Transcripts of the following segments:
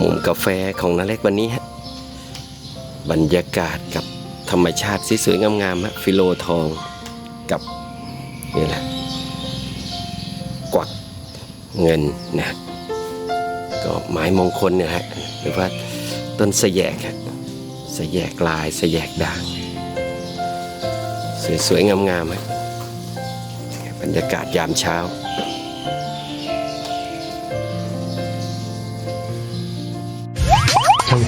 มุมกาแฟของนาเล็กวันนี้ฮะบรรยากาศกับธรรมชาติสวยๆงามๆฮะฟิโลทองกับนี่แหละกวักเงินนะก็ไม้มงคลเนี่ยฮะหรือว่าต้นสแยกฮะสแยกลายสแยกด่าง สวยๆงามๆฮะบรรยากาศยามเช้า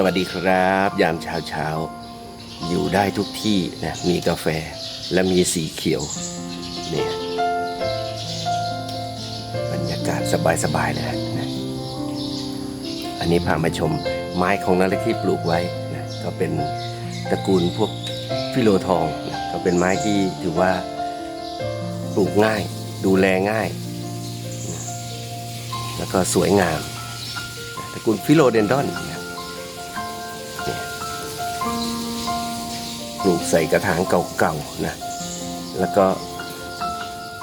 สวัสดีครับ ยามเช้าเช้าอยู่ได้ทุกที่นะมีกาแฟและมีสีเขียวเนี่ยบรรยากาศสบายๆเลยนะอันนี้พามาชมไม้ของนาเล็กที่ปลูกไว้นะก็เป็นตระกูลพวกฟิโลทองนะก็เป็นไม้ที่ถือว่าปลูกง่ายดูแลง่ายนะแล้วก็สวยงามตระกูลฟิโลเดนดอนนะ ลูกใส่กระถางเก่าๆนะ แล้วก็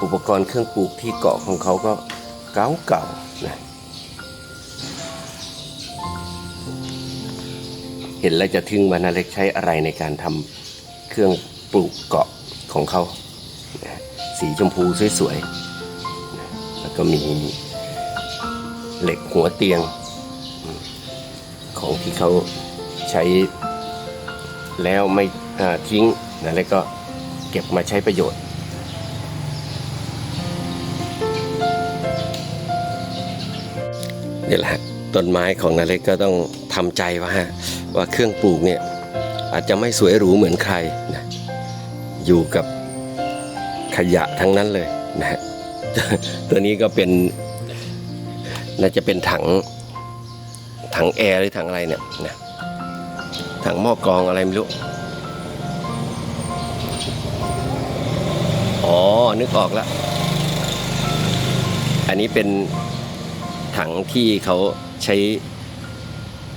อุปกรณ์เครื่องปลูกที่เกาะของเขาก็เก่าๆนะ เห็นแล้วจะทึ่งมานาเล็กใช้อะไรในการทำเครื่องปลูกเกาะของเขา สีชมพูสวยๆ แล้วก็มีเหล็กหัวเตียง ของที่เขาใช้แล้วไม่ ทิ้งนะแล้วก็เก็บมาใช้ประโยชน์ นี่แหละต้นไม้ของนาเล็กก็ต้องทำใจว่าฮะว่าเครื่องปลูกเนี่ยอาจจะไม่สวยหรูเหมือนใครนะอยู่กับขยะทั้งนั้นเลยนะฮะตัวนี้ก็เป็นน่าจะเป็นถังถังแอร์หรือถังอะไรเนี่ยนะถังหม้อกรองอะไรไม่รู้ อ๋อ นึกออกแล้ว อันนี้เป็นถังที่เขาใช้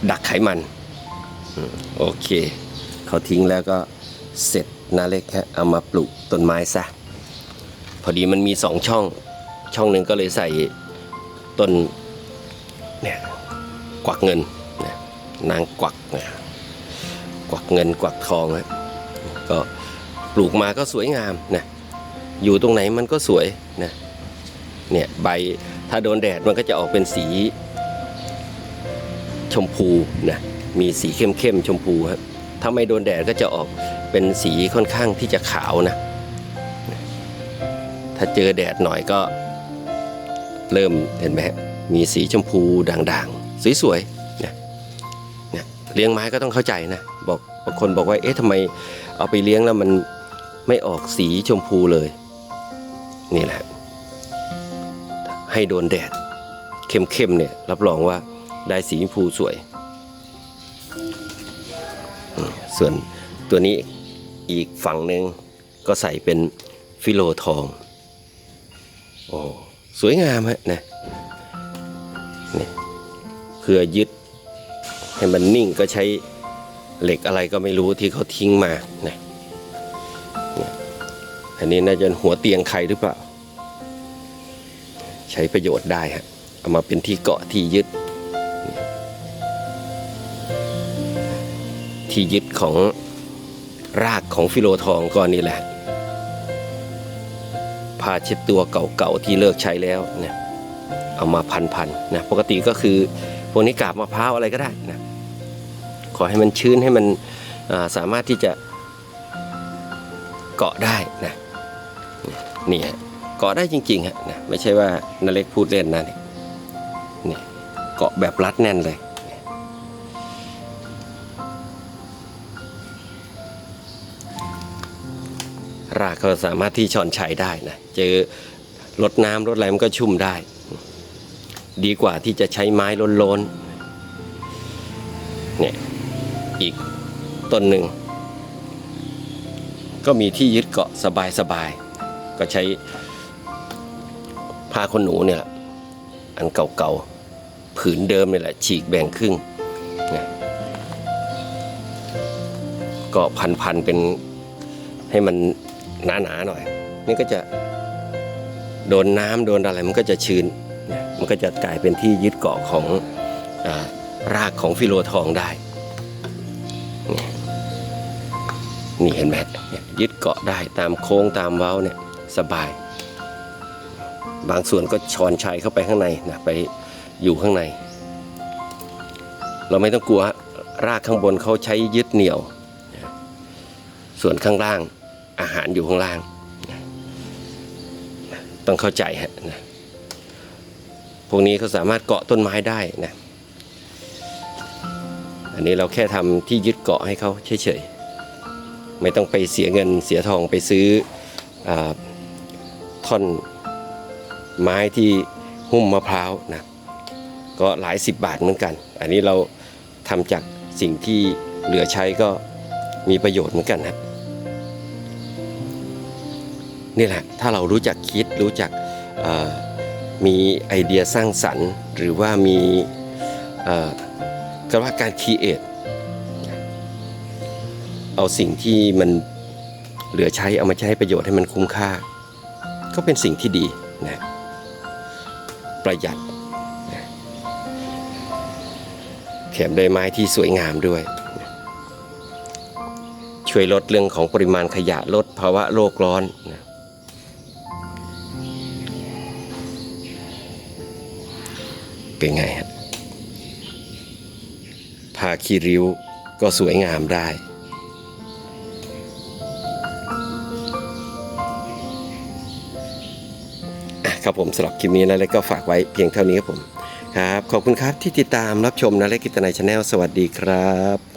ดักไขมันโอเค เขาทิ้งแล้วก็เสร็จนาเล็กฮะเอามาปลูกต้นไม้ซะ พอดีมันมีสองช่อง ช่องหนึ่งก็เลยใส่ต้นเนี่ยกวักเงินนะนางกวักนะกวักเงินกวักทองฮะก็ปลูกมาก็สวยงามนะ อยู่ตรงไหนมันก็สวยนะเนี่ยใบถ้าโดนแดดมันก็จะออกเป็นสีชมพูนะมีสีเข้มๆชมพูครับถ้าไม่โดนแดดก็จะออกเป็นสีค่อนข้างที่จะขาวนะ ถ้าเจอแดดหน่อยก็เริ่มเห็นไหมมีสีชมพูด่างๆ สวยๆนะเนี่ยเลี้ยงไม้ก็ต้องเข้าใจนะบอกบางคนบอกว่าเอ๊ะทำไมเอาไปเลี้ยงแล้วมันไม่ออกสีชมพูเลย นี่แหละ ให้โดนแดด เข้มๆเนี่ย รับรองว่าได้สีชมพูสวย ส่วนตัวนี้อีกฝั่งหนึ่งก็ใส่เป็นฟิโลทอง โอ้สวยงามฮะนะนี่เพื่อยึดให้มันนิ่งก็ใช้เหล็กอะไรก็ไม่รู้ที่เขาทิ้งมานะ อันนี้น่าจะหัวเตียงใครหรือเปล่า ใช้ประโยชน์ได้ฮะเอามาเป็นที่เกาะที่ยึด ที่ยึดของรากของฟิโลทองก้อนนี้แหละผ้าเช็ดตัวเก่าๆที่เลิกใช้แล้วเนี่ยเอามาพันๆนะปกติก็คือพวกนี้กาบมะพร้าวอะไรก็ได้นะขอให้มันชื้นให้มันาสามารถที่จะเกาะได้นะ นี่ฮะเกาะได้จริงๆฮะนะไม่ใช่ว่านาเล็กพูดเล่นนะนี่นี่เกาะแบบรัดแน่นเลย รากก็สามารถที่ช่อนชัยได้นะ เจอรดน้ำรดอะไรมันก็ชุ่มได้ ดีกว่าที่จะใช้ไม้ล้นๆเนี่ยอีกต้นหนึ่ง ก็มีที่ยึดเกาะสบายๆ ก็ใช้ผ้าขนหนูเนี่ยอันเก่าๆผืนเดิมเนี่ยแหละ ฉีกแบ่งครึ่งก็พันๆเป็นให้มันหนาๆหน่อย นี่ก็จะโดนน้ำโดนอะไรมันก็จะชื้นนะมันก็จะกลายเป็นที่ยึดเกาะของอรากของฟิโลทองได้ นี่เห็นไหมยึดเกาะได้ตามโค้งตามเว้าเนี่ย สบาย บางส่วนก็ชอนชัยเข้าไปข้างในนะไปอยู่ข้างใน เราไม่ต้องกลัวรากข้างบนเขาใช้ยึดเหนี่ยว ส่วนข้างล่างอาหารอยู่ข้างล่าง ต้องเข้าใจฮะนะพวกนี้เขาสามารถเกาะต้นไม้ได้นะ อันนี้เราแค่ทำที่ยึดเกาะให้เขาเฉยๆ ไม่ต้องไปเสียเงินเสียทองไปซื้ออา ท่อนไม้ที่หุ้มมะพร้าวนะก็หลายสิบบาทเหมือนกัน อันนี้เราทำจากสิ่งที่เหลือใช้ก็มีประโยชน์เหมือนกันนะนี่แหละถ้าเรารู้จักคิดรู้จักมีไอเดียสร้างสรรค์ หรือว่ามีอ่าก็ว่าการคีเอทเอาสิ่งที่มันเหลือใช้เอามาใช้ประโยชน์ให้มันคุ้มค่า ก็เป็นสิ่งที่ดีนะประหยัดนะแถมด้ไม้ที่สวยงามด้วยนะช่วยลดเรื่องของปริมาณขยะลดภาวะโลกร้อนนะเป็นไงฮะผ้าคีริ้วก็สวยงามได้ ครับผมสำหรับคลิปนี้นะเล็กก็ฝากไว้เพียงเท่านี้ครับผมครับ ขอบคุณครับที่ติดตามรับชมนะเล็กกิตนายชาแนลสวัสดีครับ